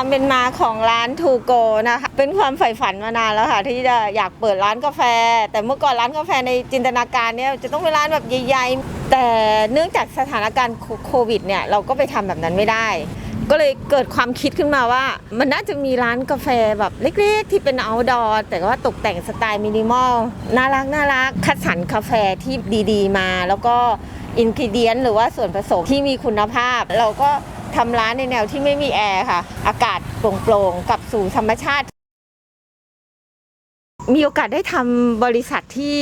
ความเป็นมาของร้านทูโกนะคะเป็นความใฝ่ฝันมานานแล้วค่ะที่จะอยากเปิดร้านกาแฟ แต่เมื่อก่อนร้านกาแฟในจินตนาการเนี่ยจะต้องเป็นร้านแบบใหญ่ๆ แต่เนื่องจากสถานการณ์โควิดเนี่ยเราก็ไปทำแบบนั้นไม่ได้ก็เลยเกิดความคิดขึ้นมาว่า มันน่าจะมีร้านกาแฟแบบเล็กๆ ที่เป็น outdoor แต่ว่าตกแต่งสไตล์มินิมอลน่ารักน่ารักคัดสรรกาแฟที่ดีๆมา แล้วก็อินกิเดียนหรือว่าส่วนผสมที่มีคุณภาพ เราก็ ทำร้านในแนวที่ไม่มีแอร์ค่ะ อากาศโปร่งๆกลับสู่ธรรมชาติ มีโอกาสได้ทำบริษัทที่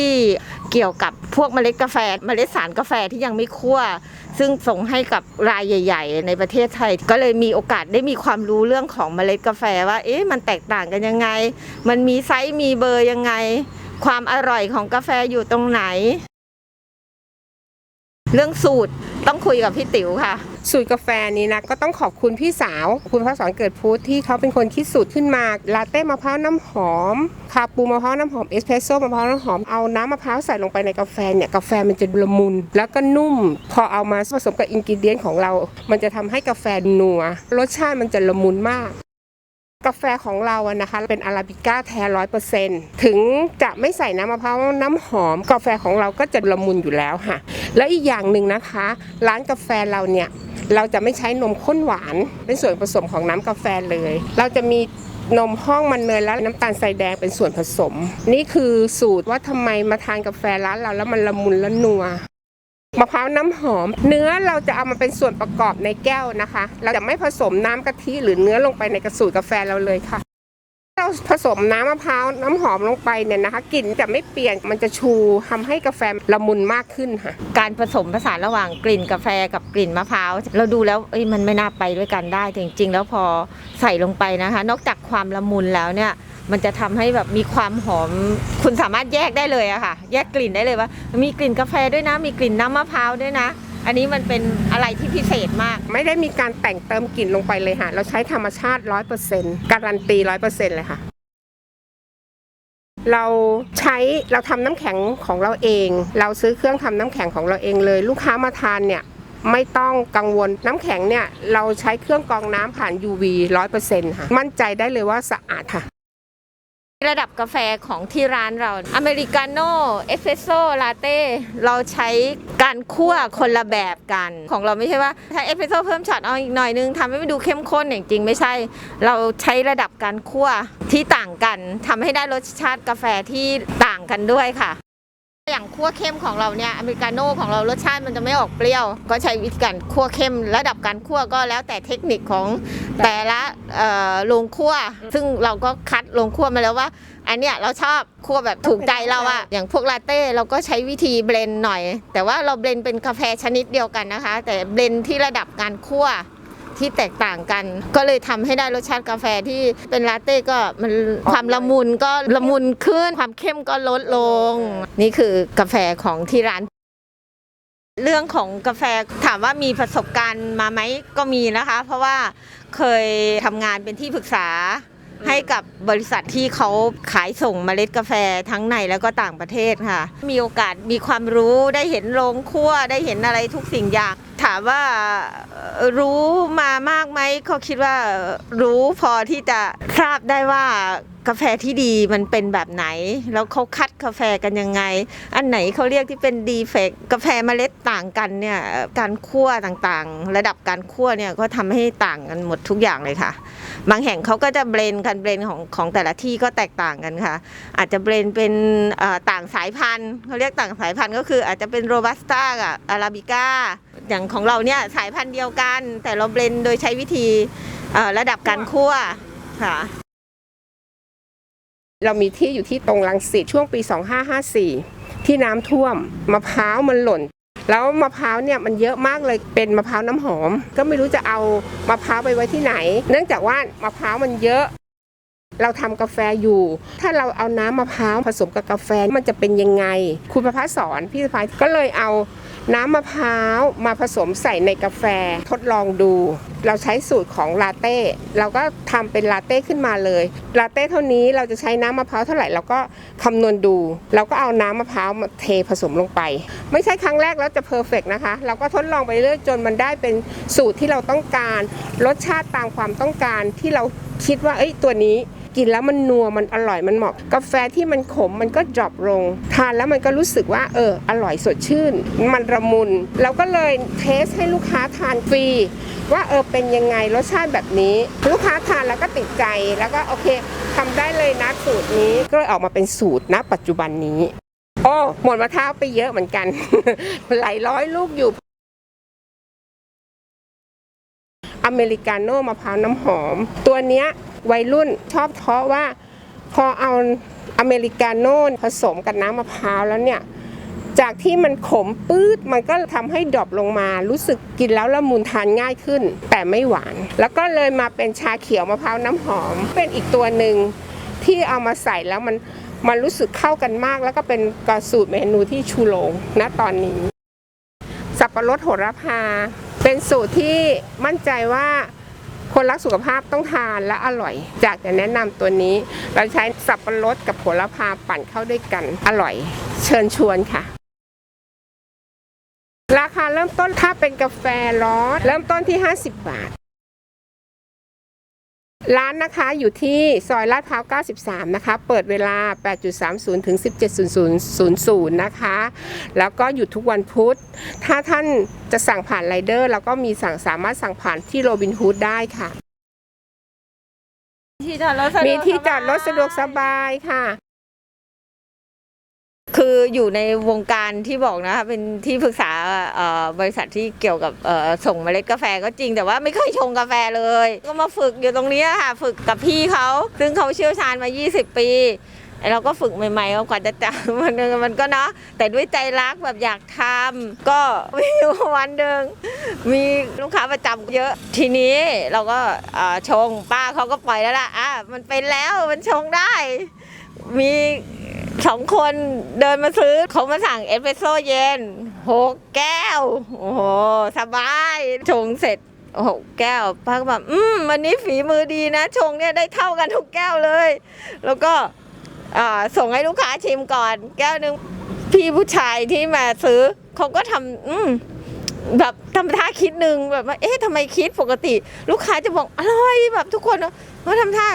เกี่ยวกับพวกเมล็ดกาแฟ เมล็ดสารกาแฟที่ยังไม่คั่ว ซึ่งส่งให้กับรายใหญ่ ๆ ในประเทศไทย ก็เลยมีโอกาสได้มีความรู้เรื่องของเมล็ดกาแฟว่า เอ๊ะมันแตกต่างกันยังไง มันมีไซส์มีเบอร์ยังไง ความอร่อยของกาแฟอยู่ตรงไหน เรื่องสูตรต้องคุยกับพี่ติ๋วค่ะ สูตรกาแฟนี้นะก็ต้องขอบคุณพี่สาว คุณพระสอนเกิดพุทธที่เขาเป็นคนคิดสูตรขึ้นมาลาเต้มะพร้าวน้ำหอมคาปูมะพร้าวน้ำหอมเอสเพรสโซ่มะพร้าวน้ำหอมเอาน้ำมะพร้าวใส่ลงไปในกาแฟเนี่ยกาแฟมันจะละมุน แล้วก็นุ่ม พอเอามาผสมกับอินกิเดียนของเรา มันจะทำให้กาแฟนัวรสชาติมันจะละมุนมาก กาแฟของเราอะนะคะเป็นอาราบิก้าแท้ร้อยเปอร์เซ็นต์ถึงจะไม่ใส่น้ำมะพร้าวน้ำหอม กาแฟของเราก็จะละมุนอยู่แล้วค่ะ แล้วอีกอย่างหนึ่งนะคะ ร้านกาแฟเราเนี่ยเราจะไม่ใช้นมข้นหวาน เป็นส่วนผสมของน้ำกาแฟเลย เราจะมีนมห้องมันเนยและน้ำตาลทรายแดงเป็นส่วนผสม นี่คือสูตรว่าทำไมมาทานกาแฟร้านเราแล้วมันละมุนละนัว มะพร้าวน้ำหอม เนื้อเราจะเอามาเป็นส่วนประกอบในแก้วนะคะ เราจะไม่ผสมน้ำกะทิหรือเนื้อลงไปในกระสูตรกาแฟเราเลยค่ะ เราผสมน้ำมะพร้าวน้ำหอมลงไปเนี่ยนะคะกลิ่นจะไม่เปลี่ยนมันจะชูทำให้กาแฟละมุนมากขึ้นค่ะ การผสมผสานระหว่างกลิ่นกาแฟกับกลิ่นมะพร้าวเราดูแล้วเอ้ยมันไม่น่าไปด้วยกันได้แต่จริงๆ แล้วพอใส่ลงไปนะคะ นอกจากความละมุนแล้วเนี่ยมันจะทำให้แบบมีความหอม คุณสามารถแยกได้เลยอะค่ะ แยกกลิ่นได้เลยว่า มีกลิ่นกาแฟด้วยนะ มีกลิ่นน้ำมะพร้าวด้วยนะ อันนี้มันเป็นอะไรที่พิเศษมาก ไม่ได้มีการแต่งเติมกลิ่นลงไปเลยค่ะ เราใช้ธรรมชาติร้อยเปอร์เซ็นต์การันตีร้อยเปอร์เซ็นต์เลยค่ะเราใช้เราทำน้ำแข็งของเราเอง เราซื้อเครื่องทำน้ำแข็งของเราเองเลย ลูกค้ามาทานเนี่ยไม่ต้องกังวลน้ำแข็งเนี่ยเราใช้เครื่องกรองน้ำผ่าน UV ร้อยเปอร์เซ็นต์ค่ะมั่นใจได้เลยว่าสะอาดค่ะ ระดับกาแฟของที่ร้านเรา อเมริกาโน่เอสเปรสโซ่ลาเต้เราใช้การคั่วคนละแบบกัน ของเราไม่ใช่ว่าถ้าเอสเปรสโซ่เพิ่มช็อตเอาอีกหน่อยนึงทำให้มันดูเข้มข้นอย่างจริงไม่ใช่ เราใช้ระดับการคั่วที่ต่างกันทำให้ได้รสชาติกาแฟที่ต่างกันด้วยค่ะ อย่างคั่วเข้มของเราเนี่ยอเมริกาโน่ของเรารสชาติมันจะไม่ออกเปรี้ยว ก็ใช้วิธีการคั่วเข้ม ระดับการคั่วก็แล้วแต่เทคนิคของแต่ละเอ่อโรงคั่ว ซึ่งเราก็คัดโรงคั่วมาแล้วว่า อันเนี้ยเราชอบคั่วแบบถูกใจเราอะอย่างพวกลาเต้เราก็ใช้วิธีเบลนด์หน่อย แต่ว่าเราเบลนด์เป็นกาแฟชนิดเดียวกันนะคะ แต่เบลนด์ที่ระดับการคั่ว ที่แตกต่างกัน ก็เลยทำให้ได้รสชาติกาแฟที่เป็นลาเต้ก็มันความละมุนก็ละมุนขึ้นความเข้มก็ลดลง นี่คือกาแฟของที่ร้านเรื่องของกาแฟถามว่ามีประสบการณ์มาไหมก็มีนะคะ เพราะว่าเคยทำงานเป็นที่ปรึกษาให้กับบริษัทที่เขาขายส่งเมล็ดกาแฟทั้งในแล้วก็ต่างประเทศค่ะ มีโอกาสมีความรู้ได้เห็นโรงคั่วได้เห็นอะไรทุกสิ่งอย่าง ถามว่ารู้มามากไหมเขาคิดว่ารู้พอที่จะทราบได้ว่า กาแฟที่ดีมันเป็นแบบไหน แล้วเขาคัดกาแฟกันยังไง อันไหนเขาเรียกที่เป็นดีเฟกกาแฟเมล็ดต่างกันเนี่ยการคั่วต่างๆ ระดับการคั่วเนี่ยก็ทำให้ต่างกันหมดทุกอย่างเลยค่ะ บางแห่งเขาก็จะเบรนกันเบรนของของแต่ละที่ก็แตกต่างกันค่ะ อาจจะเบรนเป็นต่างสายพันธุ์เขาเรียกต่างสายพันธุ์ก็คืออาจจะเป็นโรบัสต้ากับอาราบิก้าอย่างของเราเนี่ยสายพันธุ์เดียวกัน แต่เราเบรนโดยใช้วิธีระดับการคั่วค่ะ เรามีที่อยู่ที่ตรงลังสิตช่วงปี 2554 ที่น้ำท่วมมะพร้าวมันหล่น แล้วมะพร้าวเนี่ยมันเยอะมากเลยเป็นมะพร้าวน้ำหอม ก็ไม่รู้จะเอามะพร้าวไปไว้ที่ไหน เนื่องจากว่ามะพร้าวมันเยอะ เราทำกาแฟอยู่ ถ้าเราเอาน้ำมะพร้าวผสมกับกาแฟมันจะเป็นยังไง คุณประภาสสอนพี่สะพายก็เลยเอา น้ำมะพร้าวมาผสมใส่ในกาแฟทดลองดู เราใช้สูตรของลาเต้ เราก็ทำเป็นลาเต้ขึ้นมาเลย ลาเต้เท่านี้เราจะใช้น้ำมะพร้าวเท่าไหร่เราก็คำนวณดู เราก็เอาน้ำมะพร้าวมาเทผสมลงไป ไม่ใช่ครั้งแรกแล้วจะเพอร์เฟกนะคะ เราก็ทดลองไปเรื่อยจนมันได้เป็นสูตรที่เราต้องการ รสชาติตามความต้องการที่เราคิดว่าเอ้ยตัวนี้ กินแล้วมันนัวมันอร่อยมันเหมาะ กาแฟที่มันขมมันก็ดรอปลง ทานแล้วมันก็รู้สึกว่าเอออร่อยสดชื่น มันระมุนเราก็เลยเทสให้ลูกค้าทานฟรี ว่าเออเป็นยังไงรสชาติแบบนี้ ลูกค้าทานแล้วก็ติดใจแล้วก็โอเคทำได้เลยนะสูตรนี้ก็เลยออกมาเป็นสูตรณปัจจุบันนี้โอ้หมดมะพร้าวไปเยอะเหมือนกัน หลายร้อยลูกอยู่ อเมริกาโน่มะพร้าวน้ำหอม ตัวเนี้ย วัยรุ่นชอบเพราะว่าพอเอาอเมริกาโน่ผสมกับน้ำมะพร้าวแล้วเนี่ย จากที่มันขมปื๊ดมันก็ทำให้ดรอปลงมา รู้สึกกินแล้วละมุนทานง่ายขึ้น แต่ไม่หวาน แล้วก็เลยมาเป็นชาเขียวมะพร้าวน้ำหอม เป็นอีกตัวหนึ่งที่เอามาใส่แล้วมันมันรู้สึกเข้ากันมาก แล้วก็เป็นกระสูตรเมนูที่ชูโรงณตอนนี้ สับปะรดโหระพา เป็นสูตรที่มั่นใจว่า คนรักสุขภาพต้องทานและอร่อย จากจะแนะนำตัวนี้ เราใช้สับปะรดกับโหระพาปั่นเข้าด้วยกันอร่อย เชิญชวนค่ะ ราคาเริ่มต้นถ้าเป็นกาแฟร้อนเริ่มต้นที่ 50 บาท ร้านนะคะอยู่ที่ซอยลาดพร้าว 93 นะคะ เปิดเวลา 8.30 ถึง 17.00 นะคะ แล้วก็หยุดทุกวันพุธ ถ้าท่านจะสั่งผ่านไรเดอร์เราก็มีสั่งสามารถสั่งผ่านที่โรบินฮูดได้ค่ะที่จอดรถสะดวกมีที่จอดรถสะดวกสบายค่ะ คืออยู่ในวงการที่บอกนะคะเป็นที่ปรึกษาบริษัทที่เกี่ยวกับส่งเมล็ดกาแฟก็จริง แต่ว่าไม่เคยชงกาแฟเลย ก็มาฝึกอยู่ตรงนี้ค่ะ ฝึกกับพี่เขาซึ่งเขาเชี่ยวชาญมา 20 ปีเราก็ฝึกใหม่ๆกว่าจะจำมันมันก็เนาะแต่ด้วยใจรักแบบอยากทำก็มีวันหนึ่งมีลูกค้าประจำเยอะ ทีนี้เราก็ชงป้าเขาก็ปล่อยแล้วล่ะอะมันเป็นแล้วมันชงได้ มี สองคนเดินมาซื้อเขามาสั่งเอสเปรสโซ่เย็นหกแก้ว โอ้โห สบายชงเสร็จหกแก้วป้าก็แบบอืมวันนี้ฝีมือดีนะ ชงเนี่ยได้เท่ากันทุกแก้วเลย แล้วก็อ่าส่งให้ลูกค้าชิมก่อน แก้วหนึ่งพี่ผู้ชายที่มาซื้อเขาก็ทำอืมแบบทำท่าคิดหนึ่งแบบว่าเอ๊ะทำไมคิดปกติ ลูกค้าจะบอกอร่อยแบบทุกคนเขาทำท่า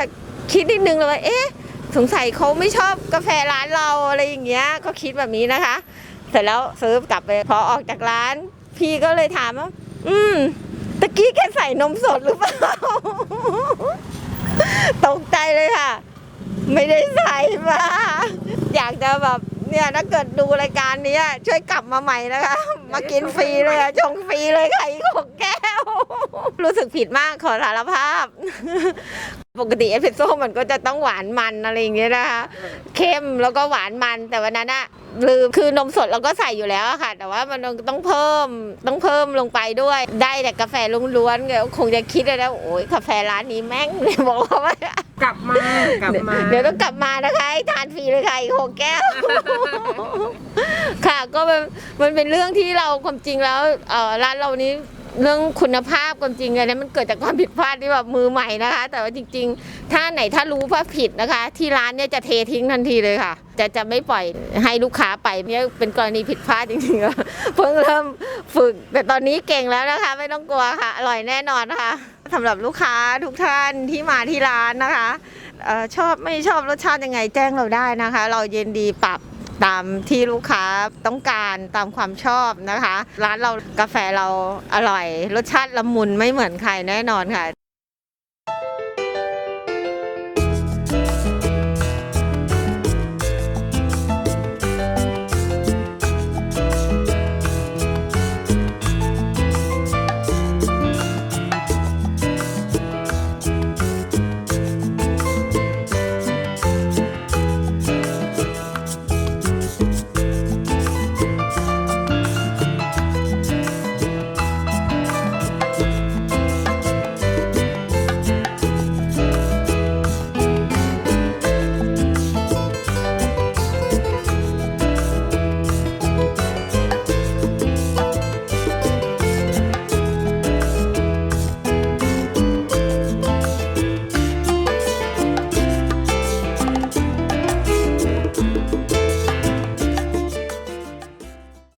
คิดนิดนึงเลยว่าเอ๊ะ สงสัยเขาไม่ชอบกาแฟร้านเราอะไรอย่างเงี้ยก็คิดแบบนี้นะคะ เสร็จแล้วซื้อกลับไปพอออกจากร้าน พี่ก็เลยถามว่า อืมตะกี้แกใส่นมสดหรือเปล่าตกใจเลยค่ะ ไม่ได้ใส่มาอยากจะแบบเนี่ยถ้าเกิดดูรายการนี้ช่วยกลับมาใหม่นะคะ มากินฟรีเลยชงฟรีเลยค่ะอีกหกแก้ว รู้สึกผิดมากขอสารภาพ ปกติเอสเปรสโซ่มันก็จะต้องหวานมันอะไรอย่างเงี้ยนะคะเข้มแล้วก็หวานมันแต่วันนั้นอะลืมคือนมสดเราก็ใส่อยู่แล้วอะค่ะ แต่ว่ามันต้องเพิ่มต้องเพิ่มลงไปด้วย ได้แต่กาแฟล้วนๆเดี๋ยวคงจะคิดเลยนะโอ้ยกาแฟร้านนี้แม่งเลยบอกว่ากลับมากลับมาเดี๋ยวต้องกลับมานะคะให้ทานฟรีเลยค่ะอีกหกแก้วค่ะก็มันมันเป็นเรื่องที่เราความจริงแล้วเอ่อร้านเรานี้ เรื่องคุณภาพความจริงอันนี้มันเกิดจากความผิดพลาดที่แบบมือใหม่นะคะ แต่ว่าจริง ๆ ถ้าไหนถ้ารู้ว่าผิดนะคะ ที่ร้านเนี่ยจะเททิ้งทันทีเลยค่ะ จะจะไม่ปล่อยให้ลูกค้าไปเนี่ยเป็นกรณีผิดพลาดจริงๆเพิ่งเริ่มฝึก แต่ตอนนี้เก่งแล้วนะคะ ไม่ต้องกลัวค่ะอร่อยแน่นอนนะคะสำหรับลูกค้าทุกท่านที่มาที่ร้านนะคะออชอบไม่ชอบรสชาติยังไงแจ้งเราได้นะคะ เราเย็นดีปรับ ตามที่ลูกค้าต้องการตามความชอบนะคะ ร้านเรากาแฟเราอร่อย รสชาติละมุนไม่เหมือนใครแน่นอนค่ะ